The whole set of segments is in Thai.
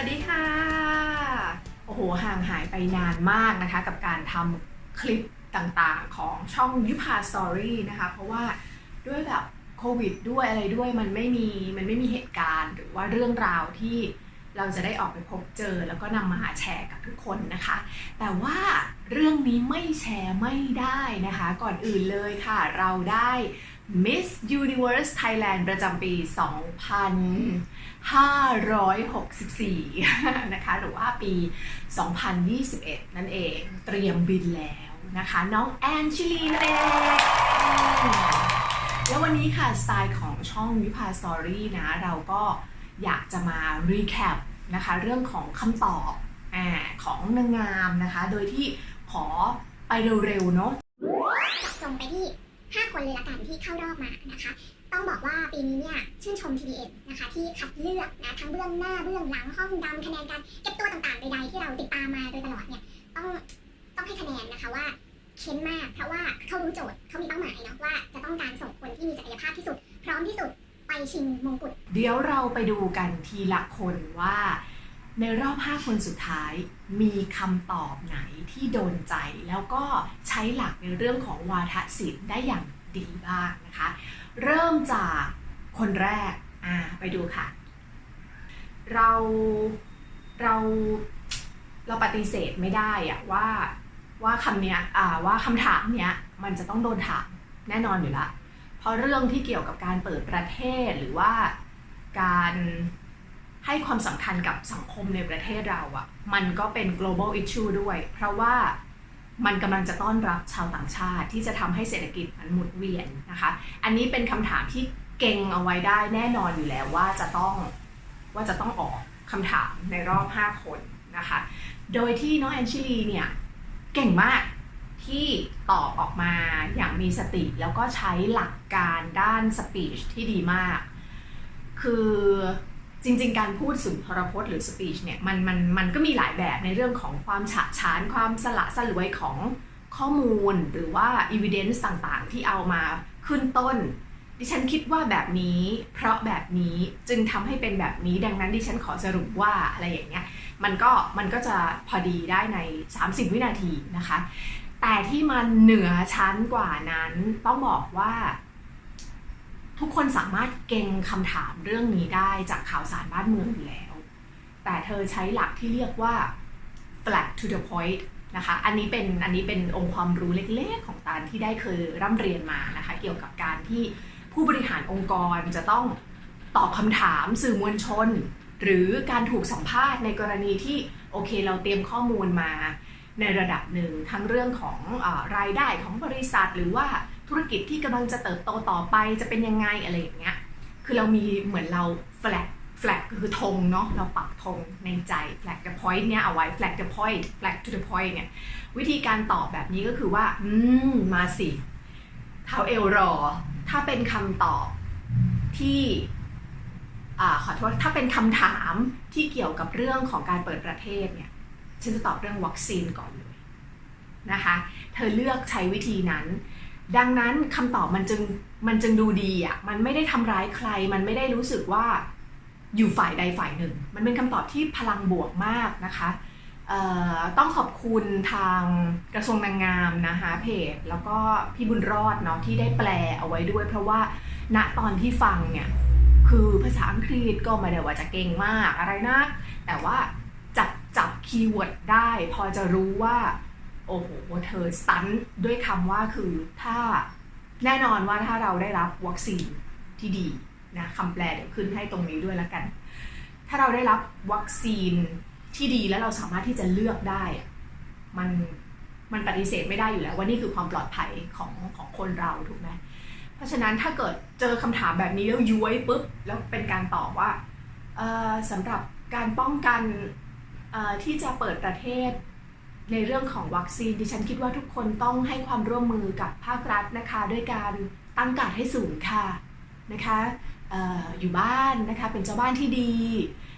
วัสดีค่ะ โอ้โห ห่างหายไปนานมากนะคะ กับการทำคลิปต่างๆของช่องยุพาสตอรี่นะคะ เพราะว่าด้วยแบบโควิดด้วยอะไรด้วยมันไม่มีมันไม่มีเหตุการณ์ หรือว่าเรื่องราวที่เราจะได้ออกไปพบเจอแล้วก็นำมาแชร์กับทุกคนนะคะ แต่ว่าเรื่องนี้ไม่แชร์ไม่ได้นะคะ ก่อนอื่นเลยค่ะ เราได้ Miss Universe Thailand ประจำปี 2000 2564 นะคะ หรือว่าปี 2021 นั่นเอง เตรียมบินแล้วนะคะ น้องแอนชิลีนเองแล้ววันนี้ค่ะสไตล์ของช่องวิภาสตอรี่นะ เราก็อยากจะมารีแคปนะคะ เรื่องของคำตอบอของนางงามนะคะ โดยที่ขอไปเร็วๆเนาะเจาะจงไปที่ 5 คนเลยละกันที่เข้ารอบมานะคะ ต้องบอกว่าปีนี้เนี่ยชื่นชม TDM นะคะที่คัดเลือกนะทั้งเบื้องหน้าเบื้องหลังห้องดำคะแนนการเก็บตัวต่างๆใดๆที่เราติดตามมาโดยตลอดเนี่ยต้องต้องให้คะแนนนะคะว่าเค้นมากเพราะว่าเขารู้โจทย์เขามีเป้าหมายเนาะว่าจะต้องการส่งคนที่มีศักยภาพที่สุด พร้อมที่สุดไปชิงมงกุฎเดี๋ยวเราไปดูกันทีละคนว่า ในรอบ 5 คนสุดท้ายมีคำตอบไหนที่โดนใจ แล้วก็ใช้หลักในเรื่องของวาทศิลป์ได้อย่างดีบ้างนะคะ เริ่มจากคนแรกอ่าไปดูค่ะ เราเราเราปฏิเสธไม่ได้อะว่าว่าคำเนี้ยอ่าว่าคำถามเนี้ยมันจะต้องโดนถามแน่นอนอยู่ละ เพราะเรื่องที่เกี่ยวกับการเปิดประเทศหรือว่าการให้ความสำคัญกับสังคมในประเทศเราอะ่ะมันก็เป็น global issue ด้วย เพราะว่า มันกำลังจะต้อนรับชาวต่างชาติที่จะทำให้เศรษฐกิจมันหมุนเวียนนะคะ อันนี้เป็นคำถามที่เก่งเอาไว้ได้แน่นอนอยู่แล้วว่าจะต้องว่าจะต้องออกคำถามในรอบ 5 คนนะคะ โดยที่น้องแอนชิลีเนี่ยเก่งมากที่ตอบออกมาอย่างมีสติแล้วก็ใช้หลักการด้านสปีชที่ดีมาก คือ จริงๆ การพูดสุนทรพจน์หรือสปีชเนี่ยมันมันมันก็มีหลายแบบในเรื่องของความฉะฉานความสละสลวยของข้อมูลหรือว่า evidence ต่างๆ ที่เอามาขึ้นต้น ดิฉันคิดว่าแบบนี้เพราะแบบนี้จึงทำให้เป็นแบบนี้ดังนั้นดิฉันขอสรุปว่าอะไรอย่างเงี้ยมันก็มันก็จะพอดีได้ใน 30 วินาทีนะคะ แต่ที่มันเหนือชั้นกว่านั้นต้องบอกว่า ทุกคนสามารถเก่งคำถามเรื่องนี้ได้จากข่าวสารบ้านเมืองอยู่แล้ว แต่เธอใช้หลักที่เรียกว่า flat to the point นะคะ อันนี้เป็นอันนี้เป็นองค์ความรู้เล็กๆของตาลที่ได้เคยร่ำเรียนมานะคะ เกี่ยวกับการที่ผู้บริหารองค์กรจะต้องตอบคำถามสื่อมวลชน หรือการถูกสัมภาษณ์ในกรณีที่โอเคเราเตรียมข้อมูลมาในระดับหนึ่งทั้งเรื่องของอรายได้ของบริษัทหรือว่า ธุรกิจที่กำลังจะเติบโตต่อไปจะเป็นยังไงอะไรอย่างเงี้ยคือเรามีเหมือนเรา flag flag ก็คือธงเนาะเราปักธงในใจ flag the point เนี่ยเอาไว้ flag the point flag to the point เนี่ยวิธีการตอบแบบนี้ก็คือว่า อืม มาสิเท้าเอลรอ ถ้าเป็นคำตอบที่อขอโทษถ้าเป็นคำถามที่เกี่ยวกับเรื่องของการเปิดประเทศเนี่ยฉันจะตอบเรื่องวัคซีนก่อนเลยนะคะ เธอเลือกใช้วิธีนั้น ดังนั้นคำตอบมันจึงมันจึงดูดีอะมันไม่ได้ทำร้ายใคร มันไม่ได้รู้สึกว่าอยู่ฝ่ายใดฝ่ายหนึ่ง มันเป็นคำตอบที่พลังบวกมากนะคะต้องขอบคุณทางกระทรวงนางงามนะคะเพจแล้วก็พี่บุญรอดเนาะที่ได้แปลเอาไว้ด้วย เพราะว่าณตอนที่ฟังเนี่ยคือภาษาอังกฤษก็ไม่ได้ว่าจะเก่งมากอะไรนะ แต่ว่าจับจับคีย์เวิร์ดได้ พอจะรู้ว่า โอ้โหเธอสตันด้วยคำว่าคือถ้าแน่นอนว่าถ้าเราได้รับวัคซีนที่ดีนะคำแปลเดี๋ยวขึ้นให้ตรงนี้ด้วยแล้วกัน ถ้าเราได้รับวัคซีนที่ดีแล้วเราสามารถที่จะเลือกได้ มันมันปฏิเสธไม่ได้อยู่แล้วว่านี่คือความปลอดภัยของของคนเราถูกไหมเพราะฉะนั้นถ้าเกิดเจอคำถามแบบนี้แล้วย้วยปุ๊บแล้วเป็นการตอบว่าสำหรับการป้องกันที่จะเปิดประเทศ ในเรื่องของวัคซีนดิฉันคิดว่าทุกคนต้องให้ความร่วมมือกับภาครัฐนะคะ ด้วยการตั้งการดให้สูงค่ะนะคะอออยู่บ้านนะคะเป็นเจ้าบ้านที่ดี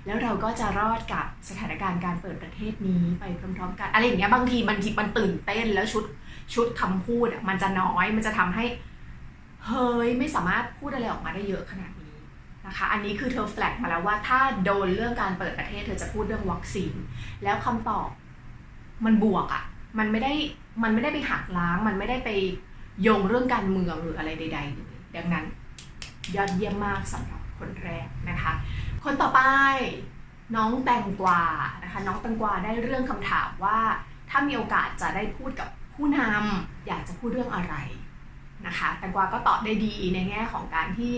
แล้วเราก็จะรอดกับสถานการณ์การเปิดประเทศนี้ไปพร้อมๆกันอะไรอย่างเงี้ยบางทีบางทีมันตื่นเต้นแล้วชุดชุดคำพูดมันจะน้อยมันจะทำให้เฮ้ยไม่สามารถพูดอะไรออกมาได้เยอะขนาดนี้นะคะ อันนี้คือเธอแฟลกมาแล้วว่าถ้าโดนเรื่องการเปิดประเทศเธอจะพูดเรื่องวัคซีน แล้วคำตอบ มันบวกอะ่ะ มันไม่ได้มันไม่ได้ไปหักล้าง มันไม่ได้ไปโยงเรื่องการเมืองหรืออะไรใดๆเลยดังนั้น ยอดเยี่ยมมากสำหรับคนแรกนะคะ คนต่อไปน้องแตงกวานะคะน้องแตงกวาได้เรื่องคำถามว่า ถ้ามีโอกาสจะได้พูดกับผู้นำอยากจะพูดเรื่องอะไรนะคะแตงกวาก็ตอบได้ดีในแง่ของการที่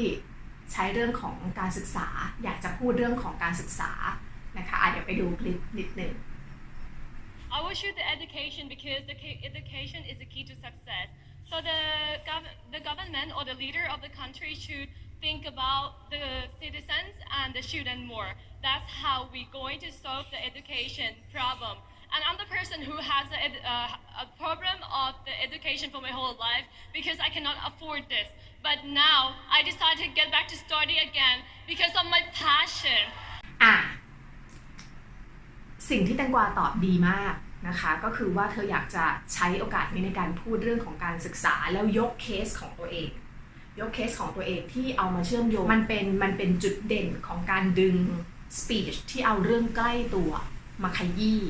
ใช้เรื่องของการศึกษา อยากจะพูดเรื่องของการศึกษานะคะอะเดี๋ยวไปดูคลิปนิดหนึ่ง I will choose the education because the education is the key to success. So the, gov- the government or the leader of the country should think about the citizens and the student more. That's how we're going to solve the education problem. And I'm the person who has a, uh, a problem of the education for my whole life because I cannot afford this. But now I decided to get back to study again because of my passion. สิ่งที่แตงกวาตอบดีมากนะคะ ก็คือว่าเธออยากจะใช้โอกาสนี้ในการพูดเรื่องของการศึกษาแล้วยกเคสของตัวเอง ยกเคสของตัวเองที่เอามาเชื่อมโยงมันเป็นมันเป็นจุดเด่นของการดึง speech ที่เอาเรื่องใกล้ตัวมาขยี้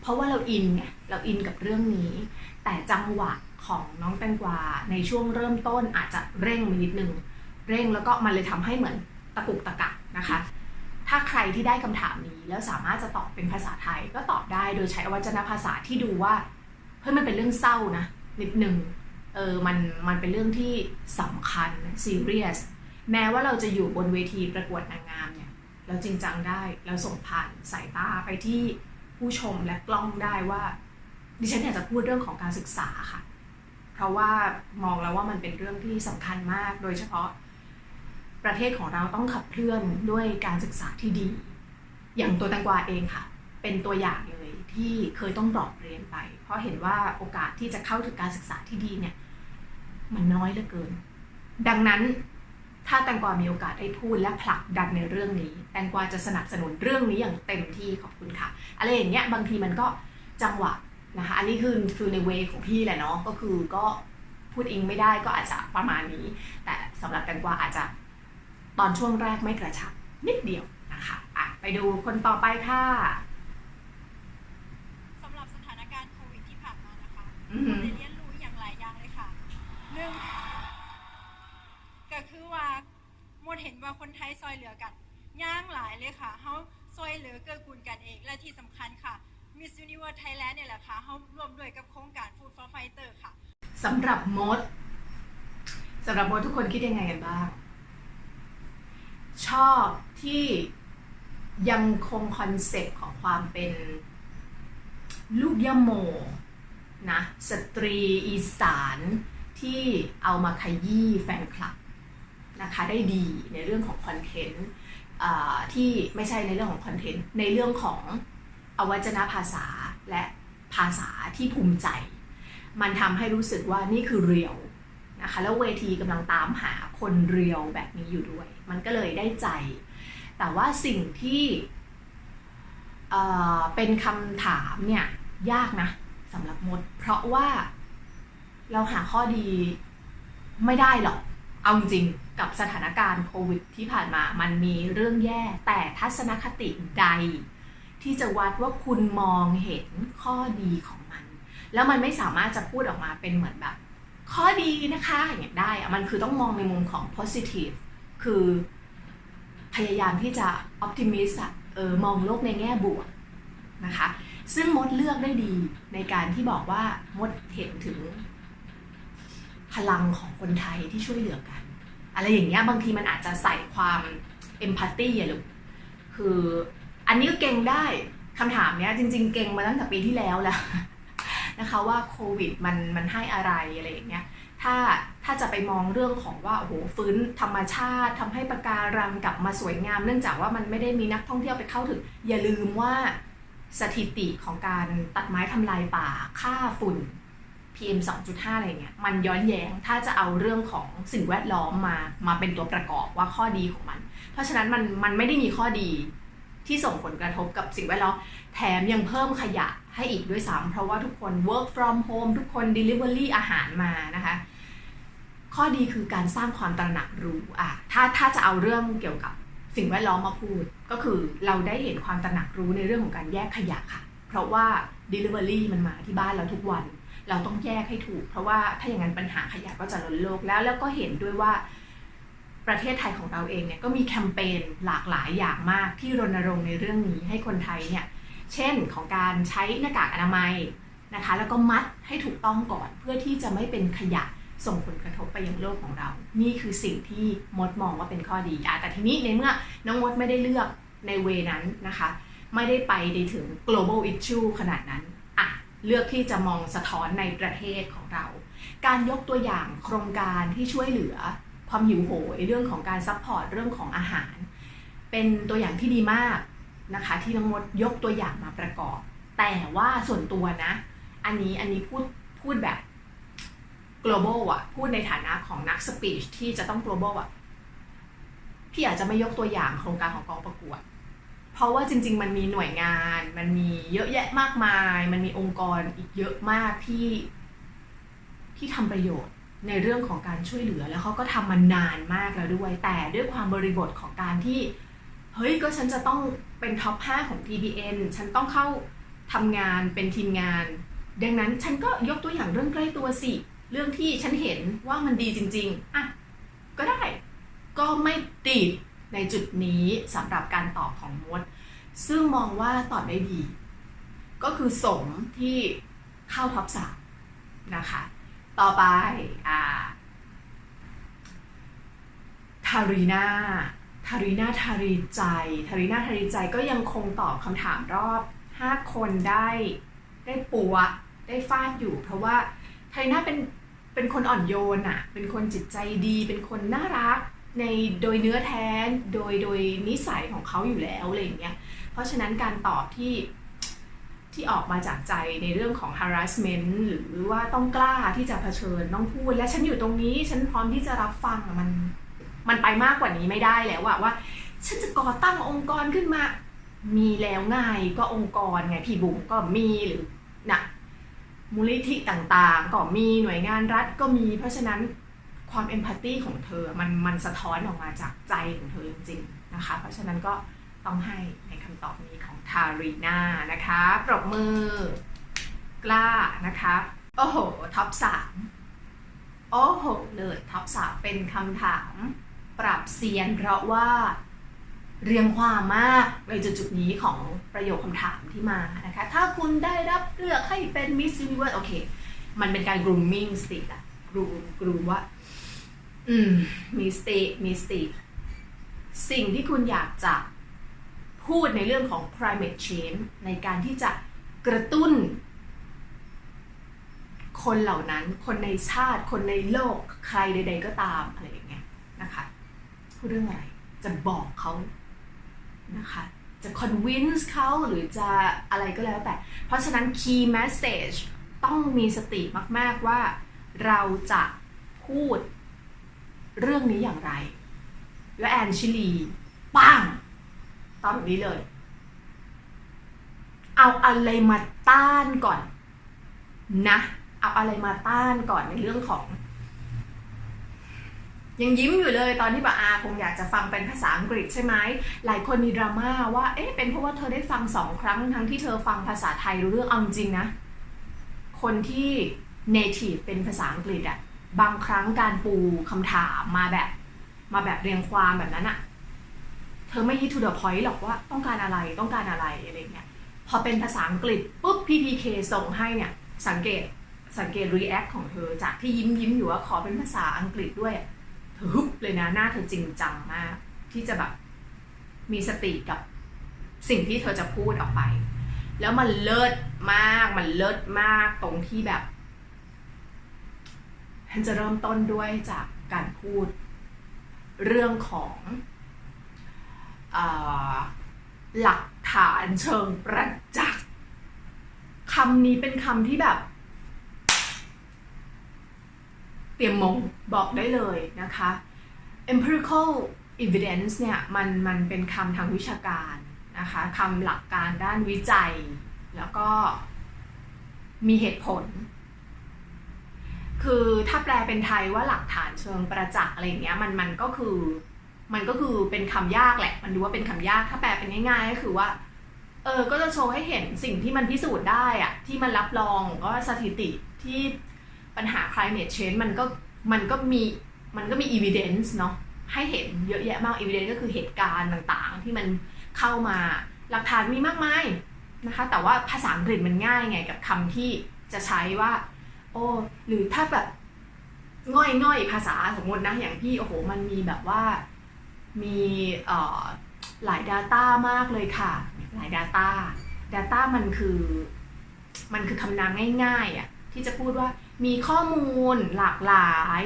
เพราะว่าเราอินไงเราอินกับเรื่องนี้ แต่จังหวะของน้องแตงกวาในช่วงเริ่มต้นอาจจะเร่งไปนิดนึง เร่งแล้วก็มันเลยทำให้เหมือนตะกุกตะกักนะคะ ถ้าใครที่ได้คำถามนี้ แล้วสามารถจะตอบเป็นภาษาไทยก็ตอบได้โดยใช้อวัจนภาษาที่ดูว่าเฮ้ยมันเป็นเรื่องเศร้านะนิดหนึ่งเออมันมันเป็นเรื่องที่สำคัญซีเรียสแม้ว่าเราจะอยู่บนเวทีประกวดนางงามเนี่ยเราจริงจังได้เราส่งผ่านสายตาไปที่ผู้ชมและกล้องได้ว่า ดิฉันอยากจะพูดเรื่องของการศึกษาค่ะ เพราะว่ามองแล้วว่ามันเป็นเรื่องที่สำคัญมากโดยเฉพาะ ประเทศของเราต้องขับเคลื่อนด้วยการศึกษาที่ดี อย่างตัวแตงกวาเองค่ะ เป็นตัวอย่างเลยที่เคยต้องดรอปเรียนไป เพราะเห็นว่าโอกาสที่จะเข้าถึงการศึกษาที่ดีเนี่ยมันน้อยเหลือเกิน ดังนั้นถ้าแตงกวามีโอกาสได้พูดและผลักดันในเรื่องนี้ แตงกวาจะสนับสนุนเรื่องนี้อย่างเต็มที่ขอบคุณค่ะ อะไรอย่างเงี้ยบางทีมันก็จังหวะนะคะ อันนี้คือคือในเวของพี่แหละเนาะ ก็คือก็พูดเองไม่ได้ก็อาจจะประมาณนี้ แต่สำหรับแตงกวาอาจจะ ตอนช่วงแรกไม่กระชับนิดเดียวนะคะอะไปดูคนต่อไปค่ะสำหรับสถานการณ์โควิดที่ผ่านมานะคะอือหือได้เรียนรู้อย่างหลายอย่างเลยค่ะหนึ่งก็คือว่าหมดเห็นว่าคนไทยซอยเหลือกันย่างหลายเลยค่ะเขาซอยเหลือเกื้อกูลกันเองและที่สำคัญค่ะ Miss Universe Thailand เนี่ยแหละค่ะเขาร่วมด้วยกับโครงการ Food for Fighter ค่ะสำหรับมดสำหรับมดทุกคนคิดยังไงกันบ้าง ชอบที่ยังคงคอนเซปต์ของความเป็นลูกย่าโมนะสตรีอีสานที่เอามาขยี้แฟนคลับนะคะได้ดีในเรื่องของคอนเทนต์ที่ไม่ใช่ในเรื่องของคอนเทนต์ในเรื่องของอวัจนภาษาและภาษาที่ภูมิใจ มันทำให้รู้สึกว่านี่คือเรียวนะคะแล้วเวทีกำลังตามหาคนเรียวแบบนี้อยู่ด้วย มันก็เลยได้ใจ แต่ว่าสิ่งที่เเป็นคำถามเนี่ยยากนะสำหรับมด เพราะว่าเราหาข้อดีไม่ได้หรอก เอาจริงกับสถานการณ์โควิดที่ผ่านมา มันมีเรื่องแย่ แต่ทัศนคติใด ที่จะวัดว่าคุณมองเห็นข้อดีของมัน แล้วมันไม่สามารถจะพูดออกมาเป็นเหมือนแบบ ข้อดีนะคะอย่างนี้ได้ มันคือต้องมองในมุมของ positive คือ พยายามที่จะ optimist อะเออมองโลกในแง่บวกนะคะ ซึ่งมดเลือกได้ดีในการที่บอกว่ามดเห็นถึง พลังของคนไทยที่ช่วยเหลือกัน อะไรอย่างเงี้ยบางทีมันอาจจะใส่ความ empathy อะลูกคืออันนี้ก็เก่งได้คำถามเนี้ยจริง ๆ เก่งมาตั้งแต่ปีที่แล้วแล้วนะคะว่าโควิดมันมันให้อะไรอะไรอย่างเงี้ย ถ้าถ้าจะไปมองเรื่องของว่าโอ้โหฟื้นธรรมชาติทำให้ปะการังกลับมาสวยงาม เนื่องจากว่ามันไม่ได้มีนักท่องเที่ยวไปเข้าถึง อย่าลืมว่าสถิติของการตัดไม้ทำลายป่าค่าฝุ่น PM 2.5 อะไรเงี้ยมันย้อนแย้งถ้าจะเอาเรื่องของสิ่งแวดล้อมมามาเป็นตัวประกอบว่าข้อดีของมัน เพราะฉะนั้นมันมันไม่ได้มีข้อดีที่ส่งผลกระทบกับสิ่งแวดล้อมแถมยังเพิ่มขยะให้อีกด้วยซ้ำเพราะว่าทุกคน work from home ทุกคน delivery อาหารมานะคะ ข้อดีคือการสร้างความตระหนักรู้อะถ้าถ้าจะเอาเรื่องเกี่ยวกับสิ่งแวดล้อมมาพูด ก็คือเราได้เห็นความตระหนักรู้ในเรื่องของการแยกขยะค่ะ เพราะว่า Delivery มันมาที่บ้านเราทุกวัน เราต้องแยกให้ถูก เพราะว่าถ้าอย่างนั้นปัญหาขยะก็จะล้นโลกแล้วแล้วก็เห็นด้วยว่าประเทศไทยของเราเองเนี่ยก็มีแคมเปญหลากหลายอย่างมากที่รณรงค์ในเรื่องนี้ให้คนไทยเนี่ยเช่นของการใช้หน้ากากอนามัยนะคะ แล้วก็มัดให้ถูกต้องก่อนเพื่อที่จะไม่เป็นขยะ ส่งผลกระทบไปยังโลกของเรา นี่คือสิ่งที่มดมองว่าเป็นข้อดีอะแต่ทีนี้ในเมื่อน้องมดไม่ได้เลือกในเวนั้นนะคะ ไม่ได้ไปในถึง global issue ขนาดนั้นอะเลือกที่จะมองสะท้อนในประเทศของเรา การยกตัวอย่างโครงการที่ช่วยเหลือความหิวโหยเรื่องของการซัพพอร์ตเรื่องของอาหาร เป็นตัวอย่างที่ดีมากนะคะ ที่น้องมดยกตัวอย่างมาประกอบ แต่ว่าส่วนตัวนะ อันนี้อันนี้พูดพูดแบบ global อะพูดในฐานะของนักสปีชที่จะต้อง global อะพี่อาจจะไม่ยกตัวอย่างโครงการของกองประกวด เพราะว่าจริง ๆ มันมีหน่วยงาน มันมีเยอะแยะมากมาย มันมีองค์กรอีกเยอะมากที่ที่ทำประโยชน์ในเรื่องของการช่วยเหลือแล้วเขาก็ทำมานานมากแล้วด้วยแต่ด้วยความบริบทของการที่ เฮ้ยก็ฉันจะต้องเป็นท็อป 5 ของ TBN ฉันต้องเข้าทำงานเป็นทีมงาน ดังนั้นฉันก็ยกตัวอย่างเรื่องใกล้ตัวสิ เรื่องที่ฉันเห็นว่ามันดีจริง ๆ อะ ก็ได้ ก็ไม่ติดในจุดนี้สำหรับการตอบของมด ซึ่งมองว่าตอบได้ดี ก็คือสมที่เข้าท็อปสามนะคะ ต่อไปอ่าทารีนาทารีนาทารีใจ ทารีนาทารีใจก็ยังคงตอบคำถามรอบ 5 คนได้ได้ปัวได้ฟาดอยู่ เพราะว่า ทารีนาเป็นเป็นคนอ่อนโยนอะเป็นคนจิตใจดี เป็นคนน่ารักในโดยเนื้อแท้โดยโดยนิสัยของเขาอยู่แล้วอะไรอย่างเงี้ย เพราะฉะนั้นการตอบที่ที่ออกมาจากใจในเรื่องของ harassment หรือว่าต้องกล้าที่จะเผชิญต้องพูด และฉันอยู่ตรงนี้ฉันพร้อมที่จะรับฟังมัน มันไปมากกว่านี้ไม่ได้แล้วอะว่า ฉันจะก่อตั้งองค์กรขึ้นมา มีแล้วไงก็องค์กรไงพี่บุ๋มก็มีหรือ มูลนิธิต่างๆ ก็มีหน่วยงานรัฐก็มี เพราะฉะนั้นความเอมพัตตีของเธอมันมันสะท้อนออกมาจากใจของเธอจริงๆนะคะ เพราะฉะนั้นก็ต้องให้ในคำตอบนี้ของทารีนานะคะ ปรบมือกล้านะคะ โอ้โห ท็อปสามโอ้โห เลยท็อปสามเป็นคำถาม ปรับเซียนเพราะว่า เรียงความมากในจุดๆนี้ของประโยคคำถามที่มานะคะ ถ้าคุณได้รับเลือกให้เป็น Miss Universe โอเค มันเป็นการ grooming สติอะกรูมกรูมว่า อืม มีสติมีสติสิ่งที่คุณอยากจะพูดในเรื่องของ climate change ในการที่จะกระตุ้น คนเหล่านั้น คนในชาติ คนในโลก ใครใด ๆ ก็ตามอะไรอย่างเงี้ยนะคะพูดเรื่องอะไร จะบอกเขา นะคะ จะ convince เขาหรือจะอะไรก็แล้วแต่ เพราะฉะนั้น key message ต้องมีสติมาก ๆ ว่าเราจะพูดเรื่องนี้อย่างไร แล้วแอนชิลีปังตอบแบบนี้เลย เอาอะไรมาต้านก่อนนะ เอาอะไรมาต้านก่อนในเรื่องของ ยังยิ้มอยู่เลยตอนที่บอกอาคงอยากจะฟังเป็นภาษาอังกฤษใช่ไหมหลายคนมีดราม่าว่าเอ๊ะเป็นเพราะว่าเธอได้ฟังสองครั้งทั้งที่เธอฟังภาษาไทยรู้เรื่องเอาจริงนะ คนที่ native เป็นภาษาอังกฤษอะบางครั้งการปูคำถามมาแบบ มาแบบเรียงความแบบนั้นอะเธอไม่ hit to the point หรอกว่าต้องการอะไรต้องการอะไรอะไรเงี้ยพอเป็นภาษาอังกฤษปุ๊บ PPK ส่งให้เนี่ยสังเกตสังเกต react ของเธอจากที่ยิ้มยิ้มอยู่ว่าขอเป็นภาษาอังกฤษด้วยเธอ ฮึบเลยนะหน้าเธอจริงจังมาก ที่จะแบบมีสติกับสิ่งที่เธอจะพูดออกไป แล้วมันเลิศมากมันเลิศมากตรงที่แบบฉันจะเริ่มต้นด้วยจากการพูดเรื่องของอหลักฐานเชิงประจักษ์คำนี้เป็นคำที่แบบ เต รียมมงบอกได้เลยนะคะ empirical evidence เนี่ยมันมันเป็นคำทางวิชาการนะคะคำหลักการด้านวิจัย แล้วก็มีเหตุผล คือถ้าแปลเป็นไทยว่าหลักฐานเชิงประจักษ์อะไรอย่างเงี้ยมันมันก็คือมันก็คือเป็นคำยากแหละ มันดูว่าเป็นคำยากถ้าแปลเป็นง่ายๆก็คือว่าเออก็จะโชว์ให้เห็นสิ่งที่มันพิสูจน์ได้อะที่มันรับรองว่าสถิติที่ ปัญหา climate change มันก็มันก็มีมันก็มี evidence เนาะให้เห็นเยอะแยะมาก evidence ก็คือเหตุการณ์ต่างๆ ที่มันเข้ามาหลักฐานมีมากมายนะคะ แต่ว่าภาษาอังกฤษมันง่ายไงกับคำที่จะใช้ว่า โอ้หรือถ้าแบบง่อยง่อยๆภาษาสมมตินะอย่างพี่โอ้โหมันมีแบบว่ามีเอ่อหลาย Data มากเลยค่ะ หลาย Data Data มันคือ มันคือคำนามง่ายๆอะที่จะพูดว่า มีข้อมูลหลากหลาย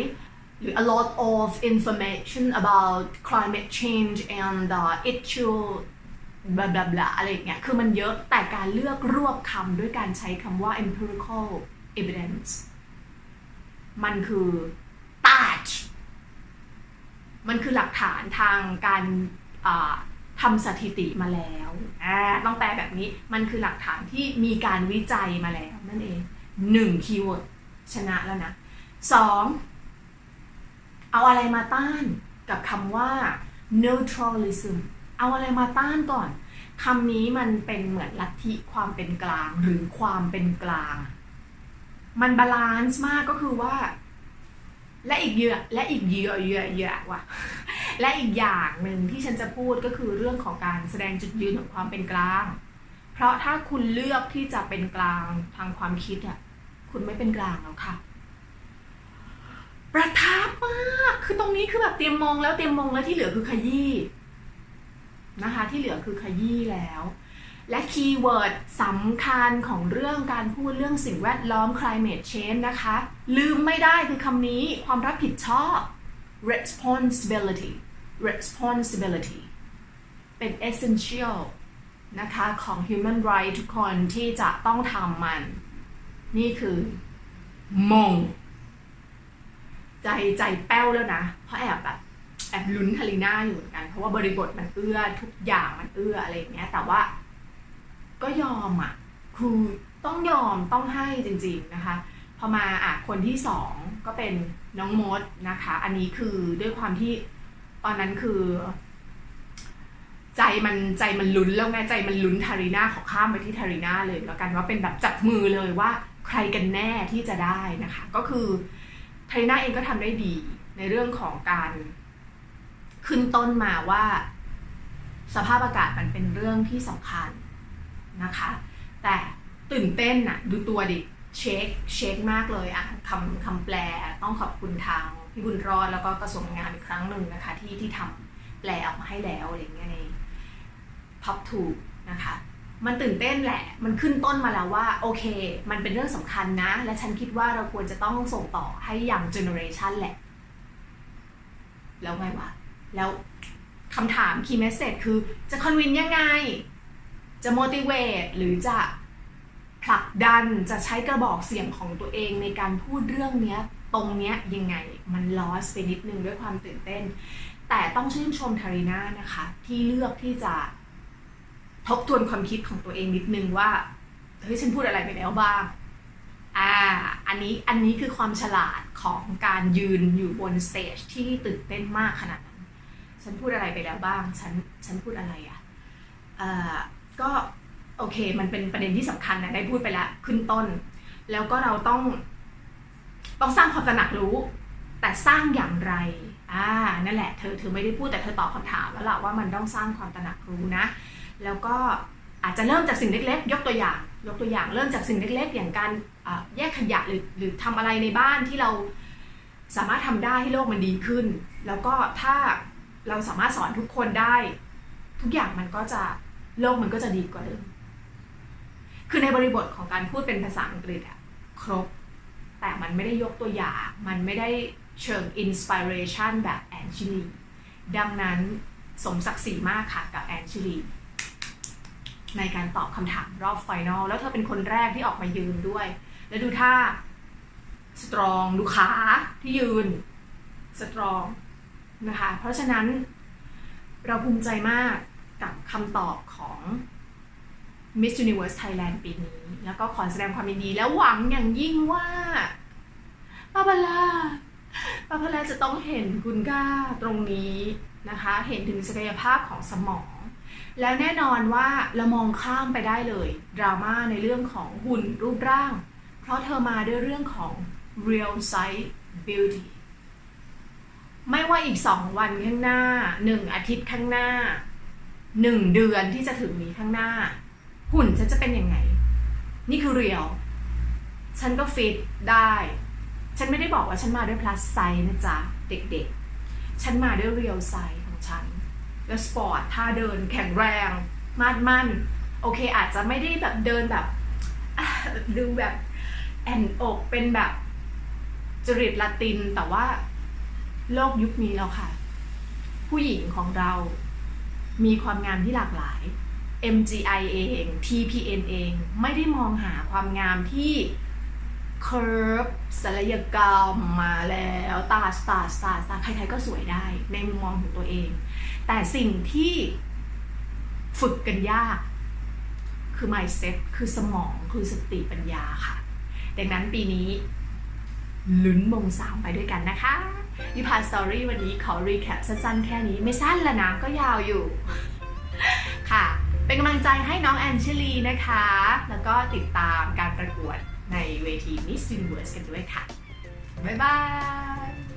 หรือ a lot of information about climate change and the issue บลาบลาอะไรอย่างเงี้ย คือมันเยอะ แต่การเลือกรวบคำด้วยการใช้คำว่า empirical evidence มันคือ touch มันคือหลักฐานทางการทำสถิติมาแล้วต้องแปลแบบนี้ มันคือหลักฐานที่มีการวิจัยมาแล้วนั่นเองหนึ่งคีย์เวิร์ด ชนะแล้วนะสองเอาอะไรมาต้านกับคำว่า neutralism เอาอะไรมาต้านก่อนคำนี้มันเป็นเหมือนลัทธิความเป็นกลางหรือความเป็นกลาง มันบาลานซ์มากก็คือว่า และอีกเยอะและอีกเยอะเยอะเยอะว่ะและอีกอย่างหนึ่งที่ฉันจะพูดก็คือเรื่องของการแสดงจุดยืนของความเป็นกลาง เพราะถ้าคุณเลือกที่จะเป็นกลางทางความคิดอะ คุณไม่เป็นกลางแล้วค่ะ ประทับมาก คือตรงนี้คือแบบเตรียมมองแล้วเตรียมมองแล้วที่เหลือคือขยี้นะคะ ที่เหลือคือขยี้แล้ว และคีย์เวิร์ดสำคัญของเรื่องการพูดเรื่องสิ่งแวดล้อม climate change นะคะ ลืมไม่ได้คือคำนี้ความรับผิดชอบ responsibility responsibility เป็น essential นะคะ ของ human right ทุกคนที่จะต้องทำมัน นี่คือมง ใจใจแป้วแล้วนะ เพราะแอบแบบแอบลุ้นฮาริน่าอยู่เหมือนกัน เพราะว่าบริบทมันเอื้อทุกอย่างมันเอื้ออะไรอย่างเงี้ย แต่ว่า ก็ยอมอะคือต้องยอมต้องให้จริง ๆนะคะ พอมาอะคนที่สองก็เป็นน้องมดนะคะ อันนี้คือด้วยความที่ตอนนั้นคือ ใจมันใจมันลุ้นแล้วไงใจมันลุ้นทารีนาขอข้ามไปที่ทารีนาเลยแล้วกันว่าเป็นแบบจับมือเลยว่า ใครกันแน่ที่จะได้นะคะ ก็คือไทารีนาเองก็ทำได้ดีในเรื่องของการขึ้นต้นมาว่าสภาพอากาศมันเป็นเรื่องที่สำคัญนะคะ แต่ตื่นเต้นอะดูตัวดิเช็คเช็คมากเลยอะคำคำแปลต้องขอบคุณทางพี่บุญรอดแล้วก็กระทรวงงานอีกครั้งหนึ่งนะคะ ที่ที่ทำแปลออกมาให้แล้วอะไรอย่างเงี้ยในท็อปทูนะคะ มันตื่นเต้นแหละ มันขึ้นต้นมาแล้วว่าโอเค มันเป็นเรื่องสำคัญนะ และฉันคิดว่าเราควรจะต้องส่งต่อให้อย่างเจเนอเรชันแหละ แล้วไงวะ แล้วคำถาม key message คือจะคอนวินยังไง จะ motivate หรือจะผลักดันจะใช้กระบอกเสียงของตัวเองในการพูดเรื่องเนี้ย ตรงเนี้ยยังไงมัน loss ไปนิดนึงด้วยความตื่นเต้น แต่ต้องชื่นชมทารีนานะคะ ที่เลือกที่จะ ทบทวนความคิดของตัวเองนิดนึงว่าเฮ้ยฉันพูดอะไรไปแล้วบ้างอ่าอันนี้อันนี้คือความฉลาดของการยืนอยู่บนสเตจที่ตื่นเต้นมากขนาดนั้นฉันพูดอะไรไปแล้วบ้าง ฉันฉันพูดอะไรอะ่ะเอ่อก็โอเค มันเป็นประเด็นที่สำคัญนะได้พูดไปแล้วขึ้นต้น แล้วก็เราต้อง ต้องสร้างความตระหนักรู้ แต่สร้างอย่างไรอ่านั่นแหละเธอเธอไม่ได้พูดแต่เธอตอบคำถามแล้วล่ะว่ามันต้องสร้างความตระหนักรู้นะ แล้วก็อาจจะเริ่มจากสิ่งเล็ก ๆ ยกตัวอย่าง ยกตัวอย่างเริ่มจากสิ่งเล็ก ๆ อย่างการแยกขยะหรือหรือทำอะไรในบ้านที่เราสามารถทำได้ให้โลกมันดีขึ้น แล้วก็ถ้าเราสามารถสอนทุกคนได้ ทุกอย่างมันก็จะโลกมันก็จะดีกว่าเดิม คือในบริบทของการพูดเป็นภาษาอังกฤษอะครบ แต่มันไม่ได้ยกตัวอย่าง มันไม่ได้เชิงอินสปิเรชันแบบแอนชิลีดังนั้นสมศักดิ์ศรีมากค่ะกับแอนชิลี ในการตอบคำถามรอบไฟนอลแล้วเธอเป็นคนแรกที่ออกมายืนด้วย แล้วดูท่าสตรองดูขาที่ยืนสตรองนะคะเพราะฉะนั้นเราภูมิใจมากกับคำตอบของ Miss Universe Thailand ปีนี้ แล้วก็ขอแสดงความยินดี แล้วหวังอย่างยิ่งว่าบาบาลาป้าพลาจะต้องเห็นคุณค่าตรงนี้นะคะ เห็นถึงศักยภาพของสมอง แล้วแน่นอนว่าเรามองข้ามไปได้เลยดราม่าในเรื่องของหุ่นรูปร่าง เพราะเธอมาด้วยเรื่องของ real size beauty ไม่ว่าอีกสองวันข้างหน้าหนึ่งอาทิตย์ข้างหน้าหนึ่งเดือนที่จะถึงนี้ข้างหน้า หุ่นฉันจะเป็นยังไง นี่คือเรียลฉันก็ฟิตได้ ฉันไม่ได้บอกว่าฉันมาด้วย plus size นะจ๊ะ เด็กๆ ฉันมาด้วย real size ของฉัน แล้วสปอร์ตท่าเดินแข็งแรงมาดมั่น โอเคอาจจะไม่ได้แบบเดินแบบดูแบบแอนอกเป็นแบบจริตละตินแต่ว่าโลกยุคนี้แล้วค่ะ ผู้หญิงของเรามีความงามที่หลากหลาย MGI เอง TPN เอง ไม่ได้มองหาความงามที่เค u ร์ฟศัลยกรรมมาแล้ว ตาสตาสตาสตาใครๆก็สวยได้ ในมุมมองของตัวเอง แต่สิ่งที่ฝึกกันยาก คือ mindset คือสมองคือสติปัญญาค่ะ ดังนั้นปีนี้ลุ้นมงสามไปด้วยกันนะคะนิพาสตอรี่วันนี้ขอรีแคปสั้นๆแค่นี้ไม่สั้นละนะก็ยาวอยู่ ค่ะ เป็นกำลังใจให้น้องแอนเชลีนะคะ แล้วก็ติดตามการประกวดในเวที Miss Universe กันด้วยค่ะ บ๊ายบาย